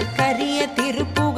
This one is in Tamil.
கரிய திருப்புகழ்